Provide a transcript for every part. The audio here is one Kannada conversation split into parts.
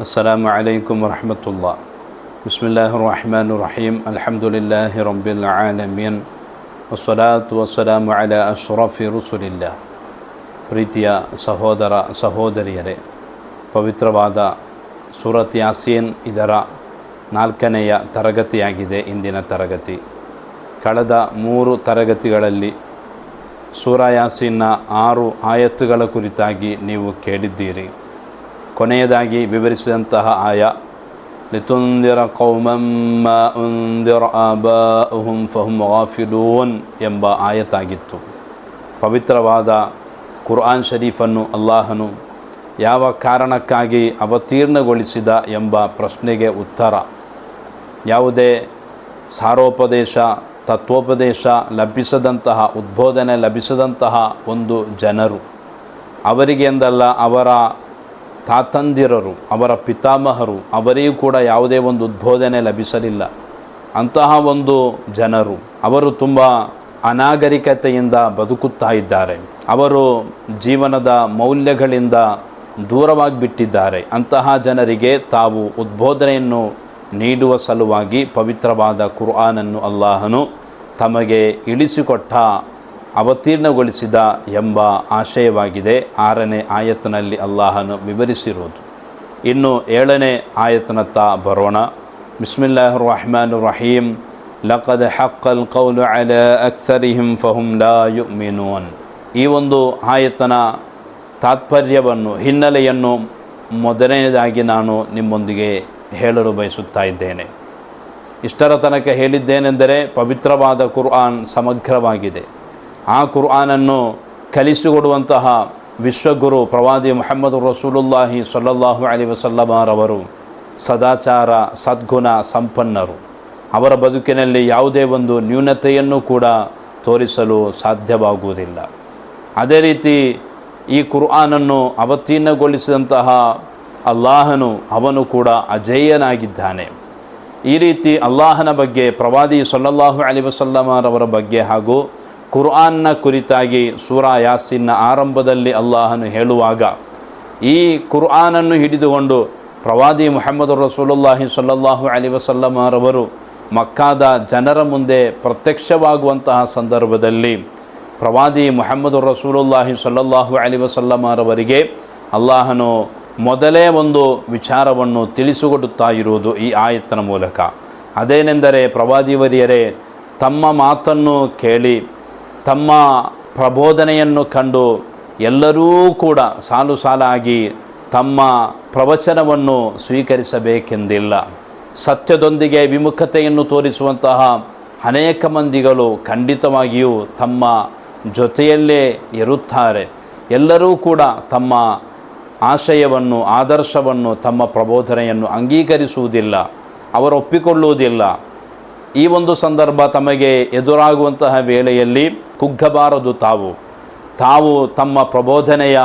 السلام عليكم ورحمة الله بسم الله الرحمن الرحيم الحمد لله رب العالمين والصلاة والسلام على أشرف رسل الله ಪ್ರೀತಿಯ ಸಹೋದರ ಸಹೋದರಿಯರೇ ಪವಿತ್ರವಾದ ಸೂರತ್ ಯಾಸೀನ್ ಇದರ ನಾಲ್ಕನೆಯ ತರಗತಿಯಾಗಿದೆ ಇಂದಿನ ತರಗತಿ ಕಳೆದ ಮೂರು ತರಗತಿಗಳಲ್ಲಿ ಸೂರ ಯಾಸೀನ್ನ ಆರು ಆಯತ್ತುಗಳ ಕುರಿತಾಗಿ ನೀವು ಕೇಳಿದ್ದೀರಿ ಕೊನೆಯದಾಗಿ ವಿವರಿಸಿದಂತಹ ಆಯ, ಲಿತುಂದಿರ ಕೌಮಮ್ಮ ಉಂದಿರ ಆಬಾಹುಂ ಫಹುಂ ಗಾಫಿಲೂನ್ ಎಂಬ ಆಯತಾಗಿತ್ತು. ಪವಿತ್ರವಾದ ಕುರ್ಆನ್ ಶರೀಫನ್ನು ಅಲ್ಲಾಹನು ಯಾವ ಕಾರಣಕ್ಕಾಗಿ ಅವತೀರ್ಣಗೊಳಿಸಿದ ಎಂಬ ಪ್ರಶ್ನೆಗೆ ಉತ್ತರ, ಯಾವುದೇ ಸಾರೋಪದೇಶ, ತತ್ವೋಪದೇಶ ಲಭಿಸದಂತಹ, ಉದ್ಬೋಧನೆ ಲಭಿಸದಂತಹ ಒಂದು ಜನರು. ಅವರಿಗೆ ಎಂದಲ್ಲ, ಅವರ ತಾತಂದಿರರು, ಅವರ ಪಿತಾಮಹರು ಅವರಿಗೂ ಕೂಡ ಯಾವುದೇ ಒಂದು ಉದ್ಬೋಧನೆ ಲಭಿಸಲಿಲ್ಲ. ಅಂತಹ ಒಂದು ಜನರು, ಅವರು ತುಂಬ ಅನಾಗರಿಕತೆಯಿಂದ ಬದುಕುತ್ತಾ ಇದ್ದಾರೆ. ಅವರು ಜೀವನದ ಮೌಲ್ಯಗಳಿಂದ ದೂರವಾಗಿ ಬಿಟ್ಟಿದ್ದಾರೆ ಅಂತಹ ಜನರಿಗೆ ತಾವು ಉದ್ಬೋಧನೆಯನ್ನು ನೀಡುವ ಸಲುವಾಗಿ ಪವಿತ್ರವಾದ ಕುರ್ಆನನ್ನು ಅಲ್ಲಾಹನು ತಮಗೆ ಇಳಿಸಿಕೊಟ್ಟ ಅವತೀರ್ಣಗೊಳಿಸಿದ ಎಂಬ ಆಶಯವಾಗಿದೆ. ಆರನೇ ಆಯತ್ನಲ್ಲಿ ಅಲ್ಲಾಹನು ವಿವರಿಸಿರುವುದು. ಇನ್ನು ಏಳನೇ ಆಯತನತ್ತ ಬರೋಣ. ಬಿಸ್ಮಿಲ್ಲಾಹ್ ರಹಮಾನ್ ರಹೀಂ ಲಕದ್ ಹಕ್ಕಲ್ ಕೌಲು ಅಲ ಅಕ್ಸರಿಹಿಂ ಫಹುಂ ಲಾ ಯುಮಿನೂನ್. ಈ ಒಂದು ಆಯತನ ತಾತ್ಪರ್ಯವನ್ನು, ಹಿನ್ನೆಲೆಯನ್ನು ಮೊದಲನೇದಾಗಿ ನಾನು ನಿಮ್ಮೊಂದಿಗೆ ಹೇಳಲು ಬಯಸುತ್ತಾ ಇದ್ದೇನೆ. ಇಷ್ಟರ ತನಕ ಹೇಳಿದ್ದೇನೆಂದರೆ ಪವಿತ್ರವಾದ ಕುರ್ಆನ್ ಸಮಗ್ರವಾಗಿದೆ. ಆ ಕುರ್ಆನನ್ನು ಕಲಿಸಿಕೊಡುವಂತಹ ವಿಶ್ವಗುರು ಪ್ರವಾದಿ ಮೊಹಮ್ಮದ್ ರಸೂಲುಲ್ಲಾಹಿ ಸಲ್ಲಲ್ಲಾಹು ಅಲಿ ವಸಲ್ಲಮರವರು ಸದಾಚಾರ, ಸದ್ಗುಣ, ಸಂಪನ್ನರು. ಅವರ ಬದುಕಿನಲ್ಲಿ ಯಾವುದೇ ಒಂದು ನ್ಯೂನತೆಯನ್ನು ಕೂಡ ತೋರಿಸಲು ಸಾಧ್ಯವಾಗುವುದಿಲ್ಲ. ಅದೇ ರೀತಿ ಈ ಕುರ್ಆನನ್ನು ಅವತೀರ್ಣಗೊಳಿಸಿದಂತಹ ಅಲ್ಲಾಹನು ಅವನು ಕೂಡ ಅಜೇಯನಾಗಿದ್ದಾನೆ. ಈ ರೀತಿ ಅಲ್ಲಾಹನ ಬಗ್ಗೆ ಪ್ರವಾದಿ ಸೊಲ್ಲಲ್ಲಾಹು ಅಲಿ ವಸಲ್ಲಮರವರ ಬಗ್ಗೆ ಹಾಗೂ ಕುರ್ಆನ್ನ ಕುರಿತಾಗಿ ಸೂರಾ ಯಾಸಿನ್ನ ಆರಂಭದಲ್ಲಿ ಅಲ್ಲಾಹನು ಹೇಳುವಾಗ, ಈ ಕುರ್ಆನನ್ನು ಹಿಡಿದುಕೊಂಡು ಪ್ರವಾದಿ ಮೊಹಮ್ಮದ್ ರಸೂಲುಲ್ಲಾಹಿ ಸಲ್ಲಾಹು ಅಲಿ ವಸಲ್ಲಮರವರು ಮಕ್ಕಾದ ಜನರ ಮುಂದೆ ಪ್ರತ್ಯಕ್ಷವಾಗುವಂತಹ ಸಂದರ್ಭದಲ್ಲಿ ಪ್ರವಾದಿ ಮೊಹಮ್ಮದ್ ರಸೂಲುಲ್ಲಾಹಿ ಸಲ್ಲಲ್ಲಾಹು ಅಲಿ ವಸಲ್ಲಮರವರಿಗೆ ಅಲ್ಲಾಹನು ಮೊದಲೇ ಒಂದು ವಿಚಾರವನ್ನು ತಿಳಿಸಿಕೊಡುತ್ತಾ ಇರುವುದು ಈ ಆಯತ್ತನ ಮೂಲಕ. ಅದೇನೆಂದರೆ ಪ್ರವಾದಿವರಿಯರೇ ತಮ್ಮ ಮಾತನ್ನು ಕೇಳಿ ತಮ್ಮ ಪ್ರಬೋಧನೆಯನ್ನು ಕಂಡು ಎಲ್ಲರೂ ಕೂಡ ಸಾಲು ಸಾಲಾಗಿ ತಮ್ಮ ಪ್ರವಚನವನ್ನು ಸ್ವೀಕರಿಸಬೇಕೆಂದಿಲ್ಲ. ಸತ್ಯದೊಂದಿಗೆ ವಿಮುಖತೆಯನ್ನು ತೋರಿಸುವಂತಹ ಅನೇಕ ಮಂದಿಗಳು ಖಂಡಿತವಾಗಿಯೂ ತಮ್ಮ ಜೊತೆಯಲ್ಲೇ ಇರುತ್ತಾರೆ. ಎಲ್ಲರೂ ಕೂಡ ತಮ್ಮ ಆಶಯವನ್ನು, ಆದರ್ಶವನ್ನು, ತಮ್ಮ ಪ್ರಬೋಧನೆಯನ್ನು ಅಂಗೀಕರಿಸುವುದಿಲ್ಲ ಅವರು ಒಪ್ಪಿಕೊಳ್ಳುವುದಿಲ್ಲ ಈ ಒಂದು ಸಂದರ್ಭ ತಮಗೆ ಎದುರಾಗುವಂತಹ ವೇಳೆಯಲ್ಲಿ ಕುಗ್ಗಬಾರದು ತಾವು. ತಾವು ತಮ್ಮ ಪ್ರಬೋಧನೆಯ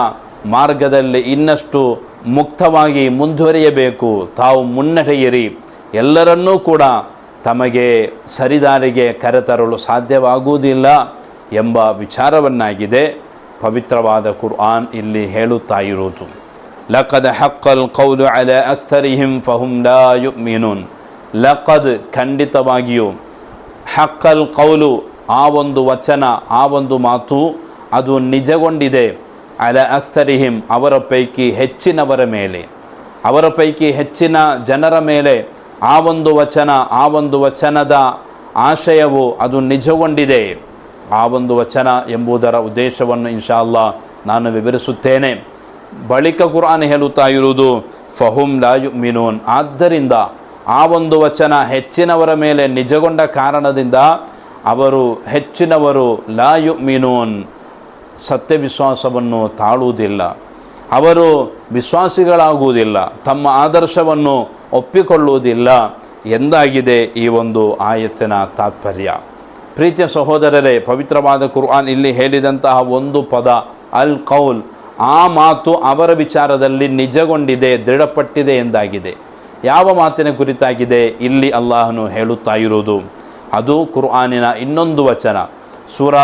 ಮಾರ್ಗದಲ್ಲಿ ಇನ್ನಷ್ಟು ಮುಕ್ತವಾಗಿ ಮುಂದುವರಿಯಬೇಕು. ತಾವು ಮುನ್ನಡೆಯಿರಿ. ಎಲ್ಲರನ್ನೂ ಕೂಡ ತಮಗೆ ಸರಿದಾರಿಗೆ ಕರೆತರಲು ಸಾಧ್ಯವಾಗುವುದಿಲ್ಲ ಎಂಬ ವಿಚಾರವನ್ನಾಗಿದೆ. ಪವಿತ್ರವಾದ ಕುರ್ಆನ್ ಇಲ್ಲಿ ಹೇಳುತ್ತಾ ಇರುವುದು. ಲಕದ ಹಕ್ಕಲ್ ಕೌಲು ಅಲ ಅಕ್ಸರಿಹಿಂ ಫಹುಂ ಲಾ ಯುಮಿನೂನ್ ಲಕದ್ ಖಂಡಿತವಾಗಿಯೂ. ಹಕ್ಕಲ್ ಕೌಲು, ಆ ಒಂದು ವಚನ, ಆ ಒಂದು ಮಾತು ಅದು ನಿಜಗೊಂಡಿದೆ. ಅಲ ಅಕ್ಸರಿಹಿಂ ಅವರ ಪೈಕಿ ಹೆಚ್ಚಿನವರ ಮೇಲೆ. ಅವರ ಪೈಕಿ ಹೆಚ್ಚಿನ ಜನರ ಮೇಲೆ ಆ ಒಂದು ವಚನ, ಆ ಒಂದು ವಚನದ ಆಶಯವು ಅದು ನಿಜಗೊಂಡಿದೆ. ಆ ಒಂದು ವಚನ ಎಂಬುದರ ಉದ್ದೇಶವನ್ನು ಇನ್ಶಾ ಅಲ್ಲಾ ನಾನು ವಿವರಿಸುತ್ತೇನೆ. ಬಳಿಕ ಕುರಾನ್ ಹೇಳುತ್ತಾ ಇರುವುದು ಫಹುಂ ಲಾಯು ಮಿನೂನ್ ಆದ್ದರಿಂದ ಆ ಒಂದು ವಚನ ಹೆಚ್ಚಿನವರ ಮೇಲೆ ನಿಜಗೊಂಡ ಕಾರಣದಿಂದ ಅವರು ಹೆಚ್ಚಿನವರು ಲಾಯು ಮೀನೂನ್ ಸತ್ಯವಿಶ್ವಾಸವನ್ನು ತಾಳುವುದಿಲ್ಲ. ಅವರು ವಿಶ್ವಾಸಿಗಳಾಗುವುದಿಲ್ಲ. ತಮ್ಮ ಆದರ್ಶವನ್ನು ಒಪ್ಪಿಕೊಳ್ಳುವುದಿಲ್ಲ ಎಂದಾಗಿದೆ ಈ ಒಂದು ಆಯತ್ತಿನ ತಾತ್ಪರ್ಯ. ಪ್ರೀತಿಯ ಸಹೋದರರೇ, ಪವಿತ್ರವಾದ ಕುರ್ಆನ್ ಇಲ್ಲಿ ಹೇಳಿದಂತಹ ಒಂದು ಪದ, ಅಲ್ ಕೌಲ್, ಆ ಮಾತು ಅವರ ವಿಚಾರದಲ್ಲಿ ನಿಜಗೊಂಡಿದೆ, ದೃಢಪಟ್ಟಿದೆ ಎಂದಾಗಿದೆ. ಯಾವ ಮಾತಿನ ಕುರಿತಾಗಿದೆ ಇಲ್ಲಿ ಅಲ್ಲಾಹನು ಹೇಳುತ್ತಾ ಇರುವುದು ಅದು ಕುರ್ಆನಿನ ಇನ್ನೊಂದು ವಚನ. ಸೂರ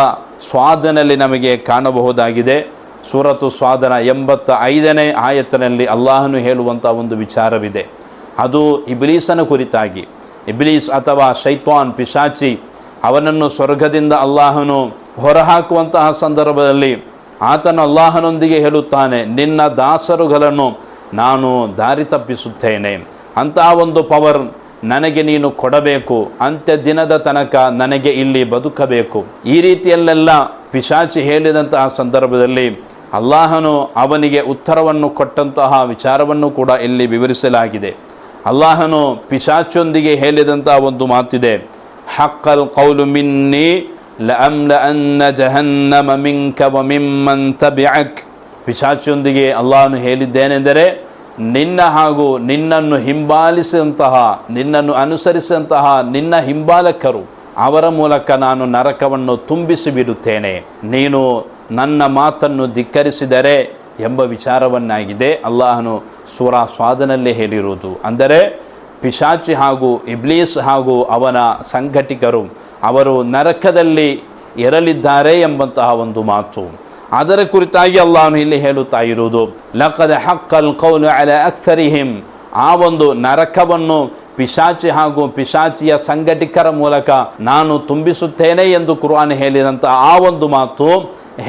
ಸ್ವಾದನಲ್ಲಿ ನಮಗೆ ಕಾಣಬಹುದಾಗಿದೆ. ಸೂರತು ಸ್ವಾದನ ಎಂಬತ್ತ ಐದನೇ ಆಯತ್ತಿನಲ್ಲಿ ಅಲ್ಲಾಹನು ಹೇಳುವಂಥ ಒಂದು ವಿಚಾರವಿದೆ. ಅದು ಇಬ್ಲೀಸನ ಕುರಿತಾಗಿ. ಇಬ್ಲೀಸ್ ಅಥವಾ ಶೈತ್ವಾನ್ ಪಿಶಾಚಿ ಅವನನ್ನು ಸ್ವರ್ಗದಿಂದ ಅಲ್ಲಾಹನು ಹೊರಹಾಕುವಂತಹ ಸಂದರ್ಭದಲ್ಲಿ ಆತನು ಅಲ್ಲಾಹನೊಂದಿಗೆ ಹೇಳುತ್ತಾನೆ, ನಿನ್ನ ದಾಸರುಗಳನ್ನು ನಾನು ದಾರಿ ತಪ್ಪಿಸುತ್ತೇನೆ ಅಂತಹ ಒಂದು ಪವರ್ ನನಗೆ ನೀನು ಕೊಡಬೇಕು. ಅಂತ್ಯ ದಿನದ ತನಕ ನನಗೆ ಇಲ್ಲಿ ಬದುಕಬೇಕು. ಈ ರೀತಿಯಲ್ಲೆಲ್ಲ ಪಿಶಾಚಿ ಹೇಳಿದಂತಹ ಸಂದರ್ಭದಲ್ಲಿ ಅಲ್ಲಾಹನು ಅವನಿಗೆ ಉತ್ತರವನ್ನು ಕೊಟ್ಟಂತಹ ವಿಚಾರವನ್ನು ಕೂಡ ಇಲ್ಲಿ ವಿವರಿಸಲಾಗಿದೆ. ಅಲ್ಲಾಹನು ಪಿಶಾಚಿಯೊಂದಿಗೆ ಹೇಳಿದಂತಹ ಒಂದು ಮಾತಿದೆ. ಹಕ್ಕಲ್ ಕೌಲು ಮಿನ್ನಿ ವಮಿಮ್ಮನ್ ಬ್ಯಾಕ್ ಪಿಶಾಚಿಯೊಂದಿಗೆ ಅಲ್ಲಾಹನು ಹೇಳಿದ್ದೇನೆಂದರೆ ನಿನ್ನ ಹಾಗೂ ನಿನ್ನನ್ನು ಹಿಂಬಾಲಿಸಿದಂತಹ, ನಿನ್ನನ್ನು ಅನುಸರಿಸಿದಂತಹ ನಿನ್ನ ಹಿಂಬಾಲಕರು, ಅವರ ಮೂಲಕ ನಾನು ನರಕವನ್ನು ತುಂಬಿಸಿ ಬಿಡುತ್ತೇನೆ. ನೀನು ನನ್ನ ಮಾತನ್ನು ಧಿಕ್ಕರಿಸಿದರೆ ಎಂಬ ವಿಚಾರವನ್ನಾಗಿದೆ ಅಲ್ಲಾಹನು ಸೂರಾ ಸ್ವಾದನಲ್ಲೇ ಹೇಳಿರುವುದು. ಅಂದರೆ ಪಿಶಾಚಿ ಹಾಗೂ ಇಬ್ಲೀಸ್ ಹಾಗೂ ಅವನ ಸಂಘಟಿಕರು, ಅವರು ನರಕದಲ್ಲಿ ಇರಲಿದ್ದಾರೆ ಎಂಬಂತಹ ಒಂದು ಮಾತು. ಅದರ ಕುರಿತಾಗಿ ಅಲ್ಲಾಹನು ಇಲ್ಲಿ ಹೇಳುತ್ತಾ ಇರುವುದು, ಲಕದ ಹಕ್ಕಲ್ ಕೌಲು ಅಲ ಅಕ್ಸರಿಹಿಂ ಆ ಒಂದು ನರಕವನ್ನು ಪಿಶಾಚಿ ಹಾಗೂ ಪಿಶಾಚಿಯ ಸಂಘಟಿಕರ ಮೂಲಕ ನಾನು ತುಂಬಿಸುತ್ತೇನೆ ಎಂದು ಕುರ್ಆನ್ ಹೇಳಿದಂಥ ಆ ಒಂದು ಮಾತು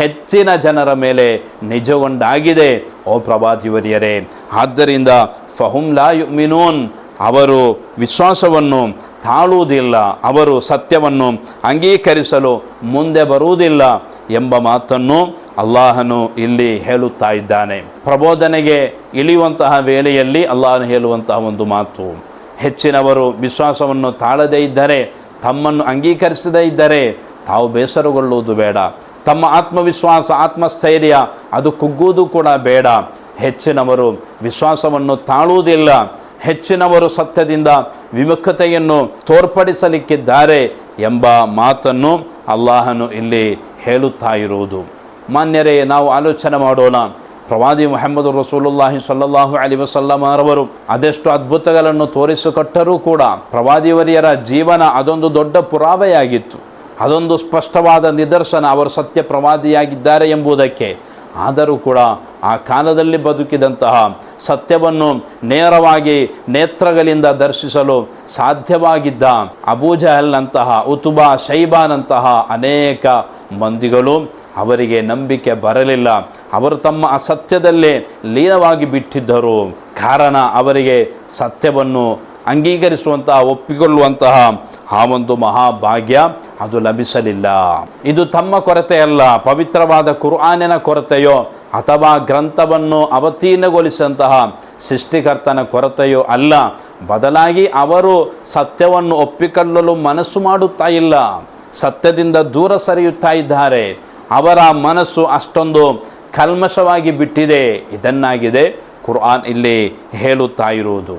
ಹೆಚ್ಚಿನ ಜನರ ಮೇಲೆ ನಿಜವೊಂಡಾಗಿದೆ ಓ ಪ್ರವಾದಿವರಿಯರೇ. ಆದ್ದರಿಂದ ಫಹುಂ ಲಾಯು ಯುಮಿನೂನ್, ಅವರು ವಿಶ್ವಾಸವನ್ನು ತಾಳುವುದಿಲ್ಲ, ಅವರು ಸತ್ಯವನ್ನು ಅಂಗೀಕರಿಸಲು ಮುಂದೆ ಬರುವುದಿಲ್ಲ ಎಂಬ ಮಾತನ್ನು ಅಲ್ಲಾಹನು ಇಲ್ಲಿ ಹೇಳುತ್ತಾ ಇದ್ದಾನೆ. ಪ್ರಬೋಧನೆಗೆ ಇಳಿಯುವಂತಹ ವೇಳೆಯಲ್ಲಿ ಅಲ್ಲಾಹನು ಹೇಳುವಂತಹ ಒಂದು ಮಾತು. ಹೆಚ್ಚಿನವರು ವಿಶ್ವಾಸವನ್ನು ತಾಳದೇ ಇದ್ದರೆ, ತಮ್ಮನ್ನು ಅಂಗೀಕರಿಸದೇ ಇದ್ದರೆ ತಾವು ಬೇಸರಗೊಳ್ಳುವುದು ಬೇಡ. ತಮ್ಮ ಆತ್ಮವಿಶ್ವಾಸ, ಆತ್ಮಸ್ಥೈರ್ಯ ಅದು ಕುಗ್ಗುವುದು ಕೂಡ ಬೇಡ. ಹೆಚ್ಚಿನವರು ವಿಶ್ವಾಸವನ್ನು ತಾಳುವುದಿಲ್ಲ. ಹೆಚ್ಚಿನವರು ಸತ್ಯದಿಂದ ವಿಮುಖತೆಯನ್ನು ತೋರ್ಪಡಿಸಲಿಕ್ಕಿದ್ದಾರೆ ಎಂಬ ಮಾತನ್ನು ಅಲ್ಲಾಹನು ಇಲ್ಲಿ ಹೇಳುತ್ತಾ ಇರುವುದು. ಮಾನ್ಯರೇ, ನಾವು ಆಲೋಚನೆ ಮಾಡೋಣ. ಪ್ರವಾದಿ ಮೊಹಮ್ಮದ್ ರಸೂಲುಲ್ಲಾಹಿ ಸಲ್ಲಾಹು ಅಲಿ ವಸಲ್ಲಮರವರು ಅದೆಷ್ಟು ಅದ್ಭುತಗಳನ್ನು ತೋರಿಸಿಕೊಟ್ಟರೂ ಕೂಡ ಪ್ರವಾದಿವರಿಯರ ಜೀವನ ಅದೊಂದು ದೊಡ್ಡ ಪುರಾವೆಯಾಗಿತ್ತು. ಅದೊಂದು ಸ್ಪಷ್ಟವಾದ ನಿದರ್ಶನ ಅವರು ಸತ್ಯ ಪ್ರವಾದಿಯಾಗಿದ್ದಾರೆ ಎಂಬುದಕ್ಕೆ. ಆದರೂ ಕೂಡ ಆ ಕಾಲದಲ್ಲಿ ಬದುಕಿದಂತಹ ಸತ್ಯವನ್ನು ನೇರವಾಗಿ ನೇತ್ರಗಳಿಂದ ದರ್ಶಿಸಲು ಸಾಧ್ಯವಾಗಿದ್ದ ಅಬೂಜಹಲ್ನಂತಹ ಉತುಬಾ ಶೈಬಾನಂತಹ ಅನೇಕ ಮಂದಿಗಳು ಅವರಿಗೆ ನಂಬಿಕೆ ಬರಲಿಲ್ಲ. ಅವರು ತಮ್ಮ ಅಸತ್ಯದಲ್ಲೇ ಲೀನವಾಗಿ ಬಿಟ್ಟಿದ್ದರು. ಕಾರಣ ಅವರಿಗೆ ಸತ್ಯವನ್ನು ಅಂಗೀಕರಿಸುವಂತಹ, ಒಪ್ಪಿಕೊಳ್ಳುವಂತಹ ಆ ಒಂದು ಮಹಾಭಾಗ್ಯ ಅದು ಲಭಿಸಲಿಲ್ಲ. ಇದು ತಮ್ಮ ಕೊರತೆಯಲ್ಲ. ಪವಿತ್ರವಾದ ಕುರ್ಆನಿನ ಕೊರತೆಯೋ ಅಥವಾ ಗ್ರಂಥವನ್ನು ಅವತೀರ್ಣಗೊಳಿಸಿದಂತಹ ಸೃಷ್ಟಿಕರ್ತನ ಕೊರತೆಯೋ ಅಲ್ಲ. ಬದಲಾಗಿ ಅವರು ಸತ್ಯವನ್ನು ಒಪ್ಪಿಕೊಳ್ಳಲು ಮನಸ್ಸು ಮಾಡುತ್ತಾ ಇಲ್ಲ. ಸತ್ಯದಿಂದ ದೂರ ಸರಿಯುತ್ತಾ ಇದ್ದಾರೆ. ಅವರ ಮನಸ್ಸು ಅಷ್ಟೊಂದು ಕಲ್ಮಶವಾಗಿ ಬಿಟ್ಟಿದೆ. ಇದನ್ನಾಗಿದೆ ಕುರ್ಆನ್ ಇಲ್ಲಿ ಹೇಳುತ್ತಾ ಇರುವುದು.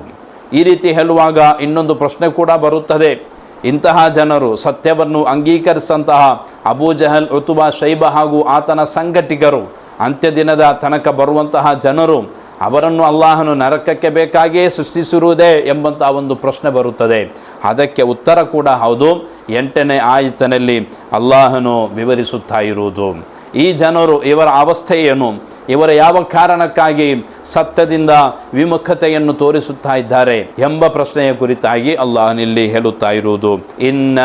ಈ ರೀತಿ ಹೇಳುವಾಗ ಇನ್ನೊಂದು ಪ್ರಶ್ನೆ ಕೂಡ ಬರುತ್ತದೆ. ಇಂತಹ ಜನರು ಸತ್ಯವನ್ನು ಅಂಗೀಕರಿಸಂತಹ ಅಬೂ ಜಹಲ್, ಉತುಬಾ, ಶೈಬ ಹಾಗೂ ಆತನ ಸಂಘಟಿಗರು ಅಂತ್ಯದಿನದ ತನಕ ಬರುವಂತಹ ಜನರು ಅವರನ್ನು ಅಲ್ಲಾಹನು ನರಕಕ್ಕೆ ಬೇಕಾಗಿಯೇ ಸೃಷ್ಟಿಸಿರುವುದೇ ಎಂಬಂತಹ ಒಂದು ಪ್ರಶ್ನೆ ಬರುತ್ತದೆ. ಅದಕ್ಕೆ ಉತ್ತರ ಕೂಡ ಹೌದು. ಎಂಟನೇ ಆಯತನಲ್ಲಿ ಅಲ್ಲಾಹನು ವಿವರಿಸುತ್ತಾ ಇರುವುದು. ಈ ಜನರು ಇವರ ಅವಸ್ಥೆ ಏನು? ಇವರ ಯಾವ ಕಾರಣಕ್ಕಾಗಿ ಸತ್ಯದಿಂದ ವಿಮುಖತೆಯನ್ನು ತೋರಿಸುತ್ತಾ ಇದ್ದಾರೆ ಎಂಬ ಪ್ರಶ್ನೆಯ ಕುರಿತಾಗಿ ಅಲ್ಲಾಹನಿಲ್ಲಿ ಹೇಳುತ್ತಾ ಇರುವುದು. ಇನ್ನ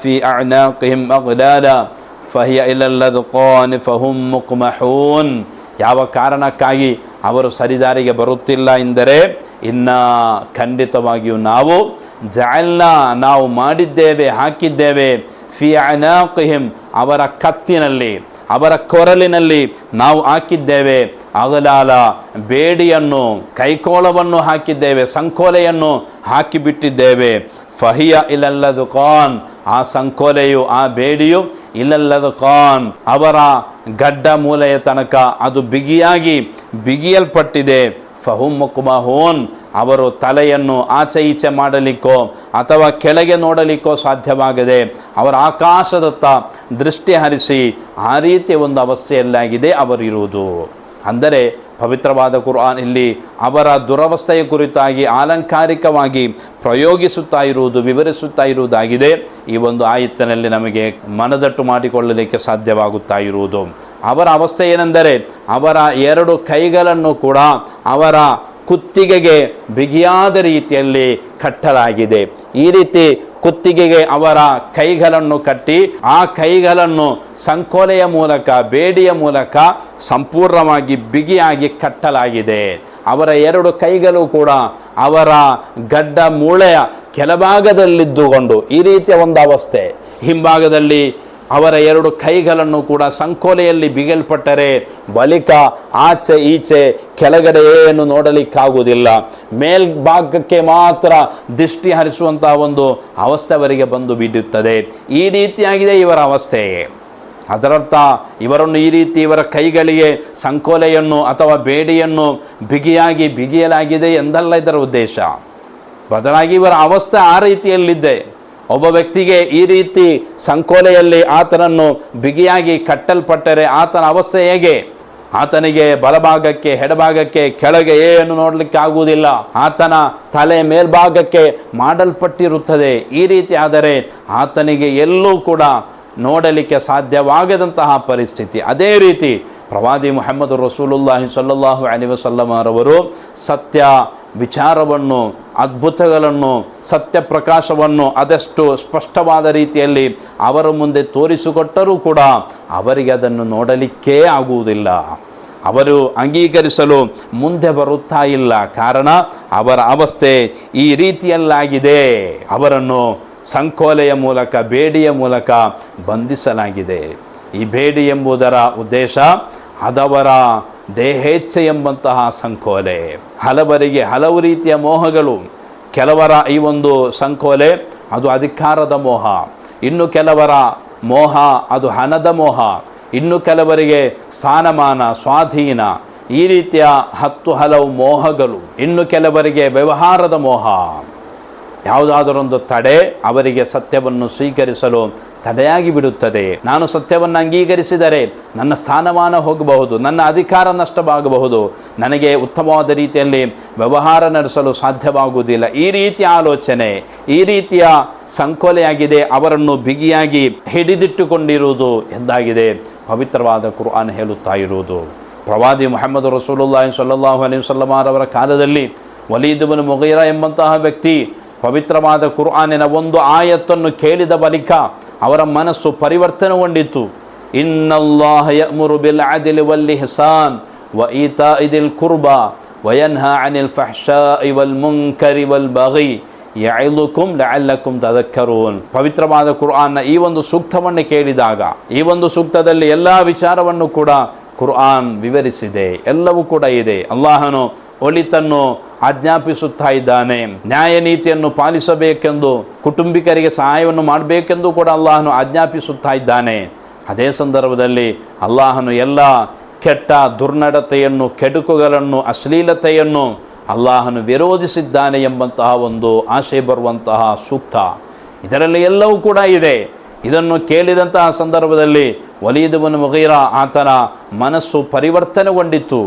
ಫಿ ಯಾವ ಕಾರಣಕ್ಕಾಗಿ ಅವರು ಸರಿದಾರಿಗೆ ಬರುತ್ತಿಲ್ಲ ಎಂದರೆ ಇನ್ನ ಖಂಡಿತವಾಗಿಯೂ ನಾವು ಜಾಲ್ನ ನಾವು ಮಾಡಿದ್ದೇವೆ, ಹಾಕಿದ್ದೇವೆ. ಫಿ ಕಹಿಮ್ ಅವರ ಕತ್ತಿನಲ್ಲಿ, ಅವರ ಕೊರಲಿನಲ್ಲಿ ನಾವು ಹಾಕಿದ್ದೇವೆ. ಅಗಲಾಲ, ಬೇಡಿಯನ್ನು ಕೈಕೋಳವನ್ನು ಹಾಕಿದ್ದೇವೆ, ಸಂಕೋಲೆಯನ್ನು ಹಾಕಿಬಿಟ್ಟಿದ್ದೇವೆ. ಫಹಿಯ ಇಲ್ಲಲ್ಲದು ಖಾನ್ ಆ ಸಂಕೋಲೆಯು, ಆ ಬೇಡಿಯು ಇಲ್ಲಲ್ಲದ ಕಾನ್. ಅವರ ಗಡ್ಡ ಮೂಲೆಯ ತನಕ ಅದು ಬಿಗಿಯಾಗಿ ಬಿಗಿಯಲ್ಪಟ್ಟಿದೆ. ಫಹುಮ್ ಮುಕ್ಮಹೂನ್, ಅವರು ತಲೆಯನ್ನು ಆಚೆ ಈಚೆ ಮಾಡಲಿಕ್ಕೋ ಅಥವಾ ಕೆಳಗೆ ನೋಡಲಿಕ್ಕೋ ಸಾಧ್ಯವಾಗದೆ ಅವರ ಆಕಾಶದತ್ತ ದೃಷ್ಟಿ ಹರಿಸಿ ಆ ರೀತಿಯ ಒಂದು ಅವಸ್ಥೆಯಲ್ಲಾಗಿದೆ ಅವರಿರುವುದು. ಅಂದರೆ ಪವಿತ್ರವಾದ ಕುರ್ಆನ್ ಇಲ್ಲಿ ಅವರ ದುರವಸ್ಥೆಯ ಕುರಿತಾಗಿ ಆಲಂಕಾರಿಕವಾಗಿ ಪ್ರಯೋಗಿಸುತ್ತಾ ಇರುವುದು, ವಿವರಿಸುತ್ತಾ ಇರುವುದಾಗಿದೆ. ಈ ಒಂದು ಆಯತ್ತಿನಲ್ಲಿ ನಮಗೆ ಮನದಟ್ಟು ಮಾಡಿಕೊಳ್ಳಲಿಕ್ಕೆ ಸಾಧ್ಯವಾಗುತ್ತಾ ಇರುವುದು. ಅವರ ಅವಸ್ಥೆ ಏನೆಂದರೆ, ಅವರ ಎರಡು ಕೈಗಳನ್ನು ಕೂಡ ಅವರ ಕುತ್ತಿಗೆಗೆ ಬಿಗಿಯಾದ ರೀತಿಯಲ್ಲಿ ಕಟ್ಟಲಾಗಿದೆ. ಈ ರೀತಿ ಕುತ್ತಿಗೆಗೆ ಅವರ ಕೈಗಳನ್ನು ಕಟ್ಟಿ, ಆ ಕೈಗಳನ್ನು ಸಂಕೋಲೆಯ ಮೂಲಕ, ಬೇಡಿಯ ಮೂಲಕ ಸಂಪೂರ್ಣವಾಗಿ ಬಿಗಿಯಾಗಿ ಕಟ್ಟಲಾಗಿದೆ. ಅವರ ಎರಡು ಕೈಗಳು ಕೂಡ ಅವರ ಗಡ್ಡ ಮೂಳೆಯ ಕೆಲಭಾಗದಲ್ಲಿದ್ದುಕೊಂಡು ಈ ರೀತಿಯ ಒಂದು ಅವಸ್ಥೆ. ಹಿಂಭಾಗದಲ್ಲಿ ಅವರ ಎರಡು ಕೈಗಳನ್ನು ಕೂಡ ಸಂಕೋಲೆಯಲ್ಲಿ ಬಿಗಲ್ಪಟ್ಟರೆ ಬಳಿಕ ಆಚೆ ಈಚೆ ಕೆಳಗಡೆ ಏನು ನೋಡಲಿಕ್ಕಾಗುವುದಿಲ್ಲ. ಮೇಲ್ಭಾಗಕ್ಕೆ ಮಾತ್ರ ದೃಷ್ಟಿ ಹರಿಸುವಂತಹ ಒಂದು ಅವಸ್ಥೆ ಅವರಿಗೆ ಬಂದು ಬಿಡುತ್ತದೆ ಈ ರೀತಿಯಾಗಿದೆ ಇವರ ಅವಸ್ಥೆಯೇ ಅದರರ್ಥ ಇವರನ್ನು ಈ ರೀತಿ ಇವರ ಕೈಗಳಿಗೆ ಸಂಕೋಲೆಯನ್ನು ಅಥವಾ ಬೇಡಿಯನ್ನು ಬಿಗಿಯಾಗಿ ಬಿಗಿಯಲಾಗಿದೆ ಎಂದಲ್ಲ ಇದರ ಉದ್ದೇಶ. ಬದಲಾಗಿ ಇವರ ಅವಸ್ಥೆ ಆ ರೀತಿಯಲ್ಲಿದೆ ಒಬ್ಬ ವ್ಯಕ್ತಿಗೆ ಈ ರೀತಿ ಸಂಕೋಲೆಯಲ್ಲಿ ಆತನನ್ನು ಬಿಗಿಯಾಗಿ ಕಟ್ಟಲ್ಪಟ್ಟರೆ ಆತನ ಅವಸ್ಥೆ ಹೇಗೆ? ಆತನಿಗೆ ಬಲಭಾಗಕ್ಕೆ, ಎಡಭಾಗಕ್ಕೆ, ಕೆಳಗೆ ಏನು ನೋಡಲಿಕ್ಕೆ ಆಗುವುದಿಲ್ಲ. ಆತನ ತಲೆ ಮೇಲ್ಭಾಗಕ್ಕೆ ಮಾಡಲ್ಪಟ್ಟಿರುತ್ತದೆ. ಈ ರೀತಿ ಆದರೆ ಆತನಿಗೆ ಎಲ್ಲೂ ಕೂಡ ನೋಡಲಿಕ್ಕೆ ಸಾಧ್ಯವಾಗದಂತಹ ಪರಿಸ್ಥಿತಿ. ಅದೇ ರೀತಿ ಪ್ರವಾದಿ ಮೊಹಮ್ಮದ್ ರಸೂಲುಲ್ಲಾಹಿ ಸಲ್ಲಲ್ಲಾಹು ಅಲಿ ವಸಲ್ಲಮರವರು ಸತ್ಯ ವಿಚಾರವನ್ನು, ಅದ್ಭುತಗಳನ್ನು ಸತ್ಯ ಪ್ರಕಾಶವನ್ನು ಅದಷ್ಟು ಸ್ಪಷ್ಟವಾದ ರೀತಿಯಲ್ಲಿ ಅವರ ಮುಂದೆ ತೋರಿಸಿಕೊಟ್ಟರೂ ಕೂಡ ಅವರಿಗೆ ಅದನ್ನು ನೋಡಲಿಕ್ಕೇ ಆಗುವುದಿಲ್ಲ. ಅವರು ಅಂಗೀಕರಿಸಲು ಮುಂದೆ ಬರುತ್ತಾ ಇಲ್ಲ. ಕಾರಣ, ಅವರ ಅವಸ್ಥೆ ಈ ರೀತಿಯಲ್ಲಾಗಿದೆ. ಅವರನ್ನು ಸಂಕೋಲೆಯ ಮೂಲಕ, ಬೇಡಿಯ ಮೂಲಕ ಬಂಧಿಸಲಾಗಿದೆ. ಈ ಬೇಡಿ ಎಂಬುದರ ಉದ್ದೇಶ, ಅದವರ ದೇಹೇಚ್ಛೆ ಎಂಬಂತಹ ಸಂಕೋಲೆ. ಹಲವರಿಗೆ ಹಲವು ರೀತಿಯ ಮೋಹಗಳು. ಕೆಲವರ ಈ ಒಂದು ಸಂಕೋಲೆ, ಅದು ಅಧಿಕಾರದ ಮೋಹ. ಇನ್ನು ಕೆಲವರ ಮೋಹ, ಅದು ಹಣದ ಮೋಹ. ಇನ್ನು ಕೆಲವರಿಗೆ ಸ್ಥಾನಮಾನ, ಸ್ವಾಧೀನ. ಈ ರೀತಿಯ ಹತ್ತು ಹಲವು ಮೋಹಗಳು. ಇನ್ನು ಕೆಲವರಿಗೆ ವ್ಯವಹಾರದ ಮೋಹ. ಯಾವುದಾದರೊಂದು ತಡೆ ಅವರಿಗೆ ಸತ್ಯವನ್ನು ಸ್ವೀಕರಿಸಲು ತಡೆಯಾಗಿ ಬಿಡುತ್ತದೆ. ನಾನು ಸತ್ಯವನ್ನು ಅಂಗೀಕರಿಸಿದರೆ ನನ್ನ ಸ್ಥಾನಮಾನ ಹೋಗಬಹುದು, ನನ್ನ ಅಧಿಕಾರ ನಷ್ಟವಾಗಬಹುದು. ನನಗೆ ಉತ್ತಮವಾದ ರೀತಿಯಲ್ಲಿ ವ್ಯವಹಾರ ನಡೆಸಲು ಸಾಧ್ಯವಾಗುವುದಿಲ್ಲ. ಈ ರೀತಿಯ ಆಲೋಚನೆ, ಈ ರೀತಿಯ ಸಂಕೋಲೆಯಾಗಿದೆ, ಅವರನ್ನು ಬಿಗಿಯಾಗಿ ಹಿಡಿದಿಟ್ಟುಕೊಂಡಿರುವುದು ಎಂದಾಗಿದೆ. ಪವಿತ್ರವಾದ ಕುರ್ಆನ್ ಹೇಳುತ್ತಾ ಇರುವುದು. ಪ್ರವಾದಿ ಮೊಹಮ್ಮದ್ ರಸೂಲುಲ್ಲಾಹಿ ಸಲ್ಲಾಹು ಅಲಿ ಅವರ ಕಾಲದಲ್ಲಿ ವಲೀದುಬನ್ ಮುಗೈರ ಎಂಬಂತಹ ವ್ಯಕ್ತಿ ಪವಿತ್ರವಾದ ಕುರ್ಆನಿನ ಒಂದು ಆಯತ್ತನ್ನು ಕೇಳಿದ ಬಳಿಕ ಅವರ ಮನಸ್ಸು ಪರಿವರ್ತನೆಗೊಂಡಿತ್ತು. ಇನ್ನಲ್ಲಾಹ ಯಅಮುರು ಬಿಲ್ ಆದಿಲ್ ವಲ್ ಇಹ್ಸಾನ್ ವ ಈತಾಇದಿಲ್ ಕುರ್ಬಾ ವಯನ್ಹಾ ಅನಿಲ್ ಫಹಶಾ ಇವಲ್ ಮುನ್ಕರಿ ವಲ್ ಬಗೈ ಯೈಲುಕುಂ ಲಅಲ್ಲಕುಂ ತದಕ್ಕರೂನ್. ಪವಿತ್ರವಾದ ಕುರ್ಆನ್ನ ಈ ಒಂದು ಸೂಕ್ತವನ್ನು ಕೇಳಿದಾಗ, ಈ ಒಂದು ಸೂಕ್ತದಲ್ಲಿ ಎಲ್ಲ ವಿಚಾರವನ್ನು ಕೂಡ ಕುರ್ಆನ್ ವಿವರಿಸಿದೆ, ಎಲ್ಲವೂ ಕೂಡ ಇದೆ. ಅಲ್ಲಾಹನು ಒಳಿತನ್ನು ಆಜ್ಞಾಪಿಸುತ್ತಾ ಇದ್ದಾನೆ. ನ್ಯಾಯ ನೀತಿಯನ್ನು ಪಾಲಿಸಬೇಕೆಂದು, ಕುಟುಂಬಿಕರಿಗೆ ಸಹಾಯವನ್ನು ಮಾಡಬೇಕೆಂದು ಕೂಡ ಅಲ್ಲಾಹನು ಆಜ್ಞಾಪಿಸುತ್ತಾ ಇದ್ದಾನೆ. ಅದೇ ಸಂದರ್ಭದಲ್ಲಿ ಅಲ್ಲಾಹನು ಎಲ್ಲ ಕೆಟ್ಟ ದುರ್ನಡತೆಯನ್ನು, ಕೆಡುಕುಗಳನ್ನು, ಅಶ್ಲೀಲತೆಯನ್ನು ಅಲ್ಲಾಹನು ವಿರೋಧಿಸಿದ್ದಾನೆ ಎಂಬಂತಹ ಒಂದು ಆಶೆ ಬರುವಂತಹ ಸೂಕ್ತ. ಇದರಲ್ಲಿ ಎಲ್ಲವೂ ಕೂಡ ಇದೆ. ಇದನ್ನು ಕೇಳಿದಂತಹ ಸಂದರ್ಭದಲ್ಲಿ ವಲೀದುಬನ್ ಮುಗೀರ ಆತನ ಮನಸ್ಸು ಪರಿವರ್ತನೆಗೊಂಡಿತ್ತು.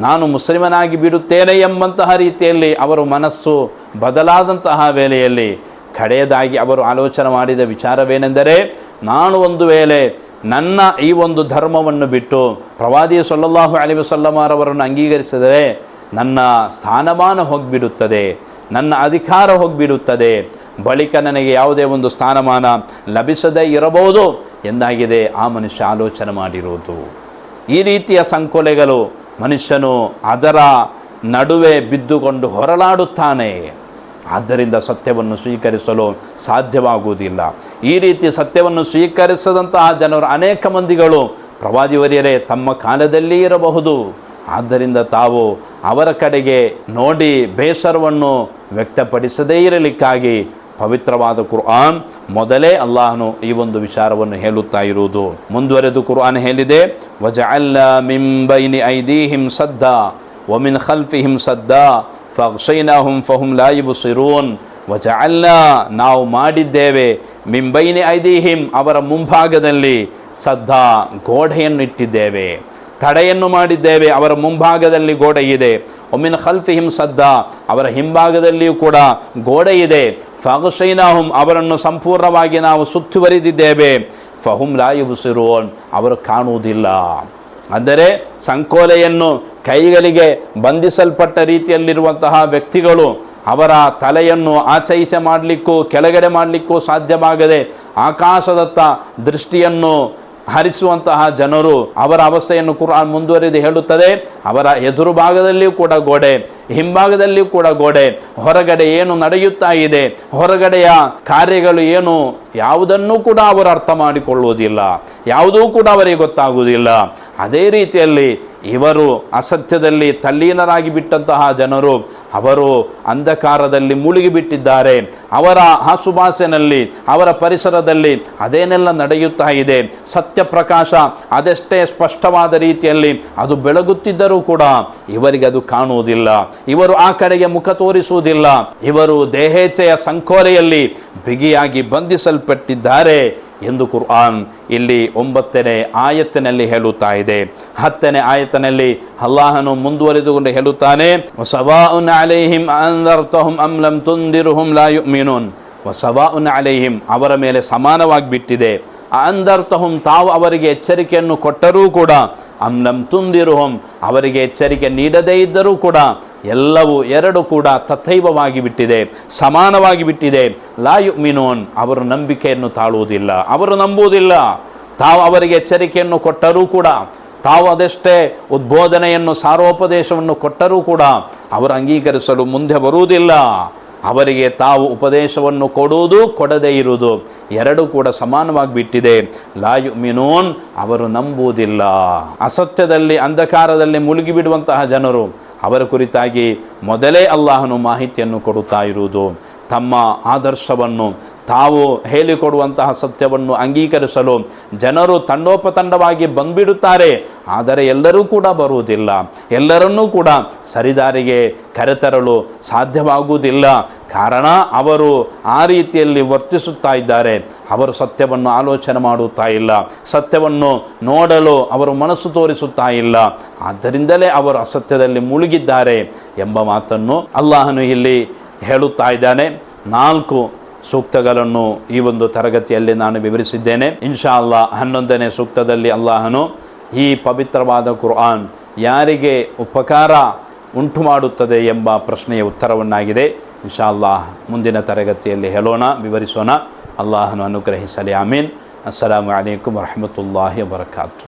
ನಾನು ಮುಸ್ಲಿಮನಾಗಿ ಬಿಡುತ್ತೇನೆ ಎಂಬಂತಹ ರೀತಿಯಲ್ಲಿ ಅವರು ಮನಸ್ಸು ಬದಲಾದಂತಹ ವೇಳೆಯಲ್ಲಿ ಕಡೆಯದಾಗಿ ಅವರು ಆಲೋಚನೆ ಮಾಡಿದ ವಿಚಾರವೇನೆಂದರೆ, ನಾನು ಒಂದು ವೇಳೆ ನನ್ನ ಈ ಒಂದು ಧರ್ಮವನ್ನು ಬಿಟ್ಟು ಪ್ರವಾದಿ ಸೊಲ್ಲಲ್ಲಾಹು ಅಲಿ ವಸಲ್ಲಮಾರವರನ್ನು ಅಂಗೀಕರಿಸಿದರೆ ನನ್ನ ಸ್ಥಾನಮಾನ ಹೋಗಿಬಿಡುತ್ತದೆ, ನನ್ನ ಅಧಿಕಾರ ಹೋಗಿಬಿಡುತ್ತದೆ ಬಳಿಕ ನನಗೆ ಯಾವುದೇ ಒಂದು ಸ್ಥಾನಮಾನ ಲಭಿಸದೇ ಇರಬಹುದು ಎಂದಾಗಿದೆ. ಆ ಮನುಷ್ಯ ಆಲೋಚನೆ ಮಾಡಿರುವುದು ಈ ರೀತಿಯ ಸಂಕೋಲೆಗಳು ಮನುಷ್ಯನು ಅದರ ನಡುವೆ ಬಿದ್ದುಕೊಂಡು ಹೊರಲಾಡುತ್ತಾನೆ ಆದ್ದರಿಂದ ಸತ್ಯವನ್ನು ಸ್ವೀಕರಿಸಲು ಸಾಧ್ಯವಾಗುವುದಿಲ್ಲ. ಈ ರೀತಿ ಸತ್ಯವನ್ನು ಸ್ವೀಕರಿಸದಂತಹ ಜನರು ಅನೇಕ ಮಂದಿಗಳು ಪ್ರವಾದಿವರಿಯರೇ ತಮ್ಮ ಕಾಲದಲ್ಲಿ ಇರಬಹುದು. ಆದ್ದರಿಂದ ತಾವು ಅವರ ಕಡೆಗೆ ನೋಡಿ ಬೇಸರವನ್ನು ವ್ಯಕ್ತಪಡಿಸದೇ ಇರಲಿಕ್ಕಾಗಿ ಪವಿತ್ರವಾದ ಕುರ್ಆನ್ ಮೊದಲೇ ಅಲ್ಲಾಹನು ಈ ಒಂದು ವಿಚಾರವನ್ನು ಹೇಳುತ್ತಾ ಇರುವುದು. ಮುಂದುವರೆದು ಕುರ್ಆನ್ ಹೇಳಿದೆ, ವಜಅಲ್ಲ ಮಿನ್ ಬೈನಿ ಒಮಿನ್ ಸದ್ದಾ ವಮಿನ್ ಖಲ್ಫಿಹಿಂ ಸದ್ದಾ ಹುಂ ಫಹುಂ ಲಾ ವಜ ಅಲ್ಲ ನಾವು ಮಾಡಿದ್ದೇವೆ ಮಿಂಬೈನಿ ಐದೀಹಿಂ ಅವರ ಮುಂಭಾಗದಲ್ಲಿ ಸದ್ದಾ ಗೋಡೆಯನ್ನು ಇಟ್ಟಿದ್ದೇವೆ ತಡೆಯನ್ನು ಮಾಡಿದ್ದೇವೆ, ಅವರ ಮುಂಭಾಗದಲ್ಲಿ ಗೋಡೆ ಇದೆ. ಒಮ್ಮಿನ ಖಲ್ಫಿಹಿಂ ಸದ್ದ, ಅವರ ಹಿಂಭಾಗದಲ್ಲಿಯೂ ಕೂಡ ಗೋಡೆ ಇದೆ. ಫಗಸೈನಾಹುಂ ಅವರನ್ನು ಸಂಪೂರ್ಣವಾಗಿ ನಾವು ಸುತ್ತುವರಿದಿದ್ದೇವೆ. ಫಹುಂ ಲಾಯುಬುಸಿರೋನ್ ಅವರು ಕಾಣುವುದಿಲ್ಲ. ಅಂದರೆ ಸಂಕೋಲೆಯನ್ನು ಕೈಗಳಿಗೆ ಬಂಧಿಸಲ್ಪಟ್ಟ ರೀತಿಯಲ್ಲಿರುವಂತಹ ವ್ಯಕ್ತಿಗಳು, ಅವರ ತಲೆಯನ್ನು ಆಚೆ ಈಚೆ ಮಾಡಲಿಕ್ಕೂ, ಕೆಳಗಡೆ ಮಾಡಲಿಕ್ಕೂ ಸಾಧ್ಯವಾಗದೆ, ಆಕಾಶದತ್ತ ದೃಷ್ಟಿಯನ್ನು ಹರಿಸುವಂತಹ ಜನರು ಅವರ ಅವಸ್ಥೆಯನ್ನು ಕುರಾನ್ ಮುಂದುವರಿದು ಹೇಳುತ್ತದೆ. ಅವರ ಎದುರು ಭಾಗದಲ್ಲಿಯೂ ಕೂಡ ಗೋಡೆ, ಹಿಂಭಾಗದಲ್ಲಿಯೂ ಕೂಡ ಗೋಡೆ. ಹೊರಗಡೆ ಏನು ನಡೆಯುತ್ತಾ ಇದೆ? ಹೊರಗಡೆಯ ಕಾರ್ಯಗಳು ಏನು? ಯಾವುದನ್ನೂ ಕೂಡ ಅವರು ಅರ್ಥ ಮಾಡಿಕೊಳ್ಳುವುದಿಲ್ಲ, ಯಾವುದೂ ಕೂಡ ಅವರಿಗೆ ಗೊತ್ತಾಗುವುದಿಲ್ಲ. ಅದೇ ರೀತಿಯಲ್ಲಿ ಇವರು ಅಸತ್ಯದಲ್ಲಿ ತಲ್ಲೀನರಾಗಿ ಬಿಟ್ಟಂತಹ ಜನರು, ಅವರು ಅಂಧಕಾರದಲ್ಲಿ ಮುಳುಗಿಬಿಟ್ಟಿದ್ದಾರೆ ಅವರ ಹಾಸುಭಾಸೆನಲ್ಲಿ ಅವರ ಪರಿಸರದಲ್ಲಿ ಅದೇನೆಲ್ಲ ನಡೆಯುತ್ತಾ ಇದೆ, ಸತ್ಯ ಪ್ರಕಾಶ ಅದೆಷ್ಟೇ ಸ್ಪಷ್ಟವಾದ ರೀತಿಯಲ್ಲಿ ಅದು ಬೆಳಗುತ್ತಿದ್ದರೂ ಕೂಡ ಇವರಿಗೆ ಅದು ಕಾಣುವುದಿಲ್ಲ. ಇವರು ಆ ಕಡೆಗೆ ಮುಖ ತೋರಿಸುವುದಿಲ್ಲ. ಇವರು ದೇಹೇಚ್ಛೆಯ ಸಂಕೋಲೆಯಲ್ಲಿ ಬಿಗಿಯಾಗಿ ಬಂಧಿಸಲ್ಪಟ್ಟಿದ್ದಾರೆ ಎಂದು ಕುರ್ಆನ್ ಇಲ್ಲಿ ಒಂಬತ್ತನೇ ಆಯತ್ತಿನಲ್ಲಿ ಹೇಳುತ್ತಾ ಇದೆ. ಹತ್ತನೇ ಆಯತ್ತಿನಲ್ಲಿ ಅಲ್ಲಾಹನು ಮುಂದುವರಿದುಕೊಂಡು ಹೇಳುತ್ತಾನೆ ಅಲೈಹಿಂ ಅಮ್ಲಂ ಯುಮಿನೂನ್ ವಸವಾಉನ್ ಅಲೈಹಿಂ ಅವರ ಮೇಲೆ ಸಮಾನವಾಗಿ ಬಿಟ್ಟಿದೆ ಅಂದರ್ತಹುಂ ತಾವು ಅವರಿಗೆ ಎಚ್ಚರಿಕೆಯನ್ನು ಕೊಟ್ಟರೂ ಕೂಡ ಅಮ್ಲಂ ತುಂದಿರುಹಂ, ಅವರಿಗೆ ಎಚ್ಚರಿಕೆ ನೀಡದೇ ಇದ್ದರೂ ಕೂಡ, ಎಲ್ಲವೂ ಎರಡು ಕೂಡ ತಥೈವವಾಗಿ ಬಿಟ್ಟಿದೆ, ಸಮಾನವಾಗಿ ಬಿಟ್ಟಿದೆ. ಲಾಯು ಮಿನೋನ್ ಅವರು ನಂಬಿಕೆಯನ್ನು ತಾಳುವುದಿಲ್ಲ. ಅವರು ನಂಬುವುದಿಲ್ಲ. ತಾವು ಅವರಿಗೆ ಎಚ್ಚರಿಕೆಯನ್ನು ಕೊಟ್ಟರೂ ಕೂಡ, ತಾವು ಅದೆಷ್ಟೇ ಉದ್ಬೋಧನೆಯನ್ನು, ಸಾರೋಪದೇಶವನ್ನು ಕೊಟ್ಟರೂ ಕೂಡ, ಅವರು ಅಂಗೀಕರಿಸಲು ಮುಂದೆ ಬರುವುದಿಲ್ಲ. ಅವರಿಗೆ ತಾವು ಉಪದೇಶವನ್ನು ಕೊಡುವುದು ಕೊಡದೇ ಇರುವುದು ಎರಡು ಕೂಡ ಸಮಾನವಾಗಿ ಬಿಟ್ಟಿದೆ ಲಾಯು ಮಿನೋನ್ ಅವರು ನಂಬುವುದಿಲ್ಲ. ಅಸತ್ಯದಲ್ಲಿ, ಅಂಧಕಾರದಲ್ಲಿ ಮುಳುಗಿಬಿಡುವಂತಹ ಜನರು, ಅವರ ಕುರಿತಾಗಿ ಮೊದಲೇ ಅಲ್ಲಾಹನು ಮಾಹಿತಿಯನ್ನು ಕೊಡುತ್ತಾ ಇರುವುದು. ತಮ್ಮ ಆದರ್ಶವನ್ನು ತಾವು ಹೇಳಿಕೊಡುವಂತಹ ಸತ್ಯವನ್ನು ಅಂಗೀಕರಿಸಲು ಜನರು ತಂಡೋಪತಂಡವಾಗಿ ಬಂದ್ಬಿಡುತ್ತಾರೆ. ಆದರೆ ಎಲ್ಲರೂ ಕೂಡ ಬರುವುದಿಲ್ಲ. ಎಲ್ಲರನ್ನೂ ಕೂಡ ಸರಿದಾರಿಗೆ ಕರೆತರಲು ಸಾಧ್ಯವಾಗುವುದಿಲ್ಲ. ಕಾರಣ ಅವರು ಆ ರೀತಿಯಲ್ಲಿ ವರ್ತಿಸುತ್ತಾ ಇದ್ದಾರೆ. ಅವರು ಸತ್ಯವನ್ನು ಆಲೋಚನೆ ಮಾಡುತ್ತಾ ಇಲ್ಲ. ಸತ್ಯವನ್ನು ನೋಡಲು ಅವರು ಮನಸ್ಸು ತೋರಿಸುತ್ತಾ ಇಲ್ಲ. ಆದ್ದರಿಂದಲೇ ಅವರು ಅಸತ್ಯದಲ್ಲಿ ಮುಳುಗಿದ್ದಾರೆ ಎಂಬ ಮಾತನ್ನು ಅಲ್ಲಾಹನು ಇಲ್ಲಿ ಹೇಳುತ್ತಾ ಇದ್ದಾನೆ. ನಾಲ್ಕು ಸೂಕ್ತಗಳನ್ನು ಈ ಒಂದು ತರಗತಿಯಲ್ಲಿ ನಾನು ವಿವರಿಸಿದ್ದೇನೆ. ಇನ್ಶಾ ಅಲ್ಲಾ ಹನ್ನೊಂದನೇ ಸೂಕ್ತದಲ್ಲಿ ಅಲ್ಲಾಹನು ಈ ಪವಿತ್ರವಾದ ಕುರ್ಆನ್ ಯಾರಿಗೆ ಉಪಕಾರ ಉಂಟು ಮಾಡುತ್ತದೆ ಎಂಬ ಪ್ರಶ್ನೆಯ ಉತ್ತರವನ್ನಾಗಿದೆ. ಇನ್ಶಾ ಅಲ್ಲಾಹ್ ಮುಂದಿನ ತರಗತಿಯಲ್ಲಿ ಹೇಳೋಣ, ವಿವರಿಸೋಣ. ಅಲ್ಲಾಹನು ಅನುಗ್ರಹಿಸಲಿ, ಆಮೀನ್. ಅಸ್ಸಲಾಮು ಅಲೈಕುಮ್ ವರಹಮತುಲ್ಲಾಹಿ ವಬರಕಾತು.